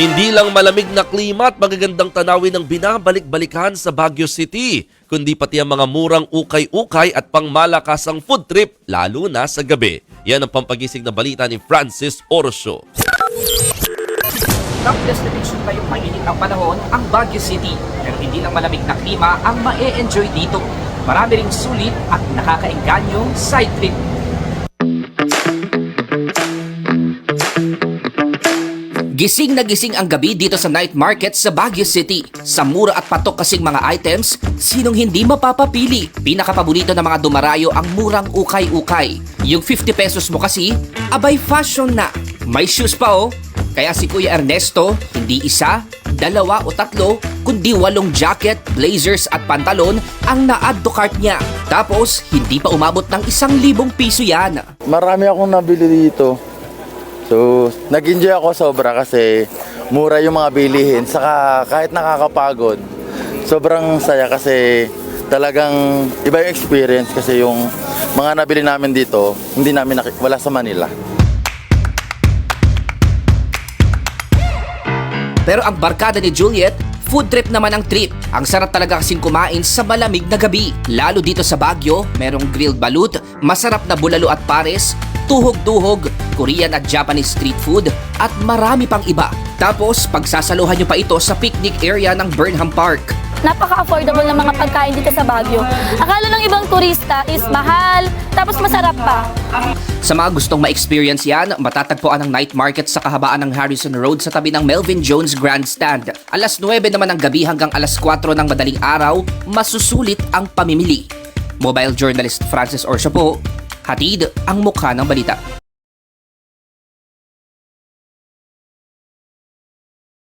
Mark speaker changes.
Speaker 1: Hindi lang malamig na klima at magagandang tanawin ang binabalik-balikan sa Baguio City, kundi pati ang mga murang ukay-ukay at pangmalakasang food trip, lalo na sa gabi. Yan ang pampagising na balita ni Francis Orso.
Speaker 2: Top destination ngayong mainit ang panahon ang Baguio City. Pero hindi lang malamig na klima ang ma-enjoy dito. Marami ring sulit at nakakaenganyong side trip. Gising na gising ang gabi dito sa night market sa Baguio City. Sa mura at patok kasing mga items, sinong hindi mapapapili? Pinakapaborito ng mga dumarayo ang murang ukay-ukay. Yung 50 pesos mo kasi, abay fashion na. May shoes pa oh. Kaya si Kuya Ernesto, hindi isa, dalawa o tatlo, kundi walong jacket, blazers at pantalon ang na-add to cart niya. Tapos, hindi pa umabot ng isang libong piso yan.
Speaker 3: Marami akong nabili dito. So, nag-enjoy ako sobra kasi mura yung mga bilihin. Saka kahit nakakapagod, sobrang saya kasi talagang iba yung experience kasi yung mga nabili namin dito, hindi namin wala sa Manila.
Speaker 2: Pero ang barkada ni Juliet, food trip naman ang trip. Ang sarap talaga kasing kumain sa malamig na gabi. Lalo dito sa Baguio, merong grilled balut, masarap na bulalo at pares, tuhog-tuhog, Korean at Japanese street food, at marami pang iba. Tapos, pagsasaluhan nyo pa ito sa picnic area ng Burnham Park.
Speaker 4: napaka-affordable ng mga pagkain dito sa Baguio. Akala ng ibang turista is mahal, tapos masarap pa.
Speaker 2: Sa mga gustong ma-experience yan, matatagpuan ang night market sa kahabaan ng Harrison Road sa tabi ng Melvin Jones Grandstand. Alas 9 naman ng gabi hanggang alas 4 ng madaling araw, masusulit ang pamimili. Mobile journalist Francis Orso po, hatid ang mukha ng balita.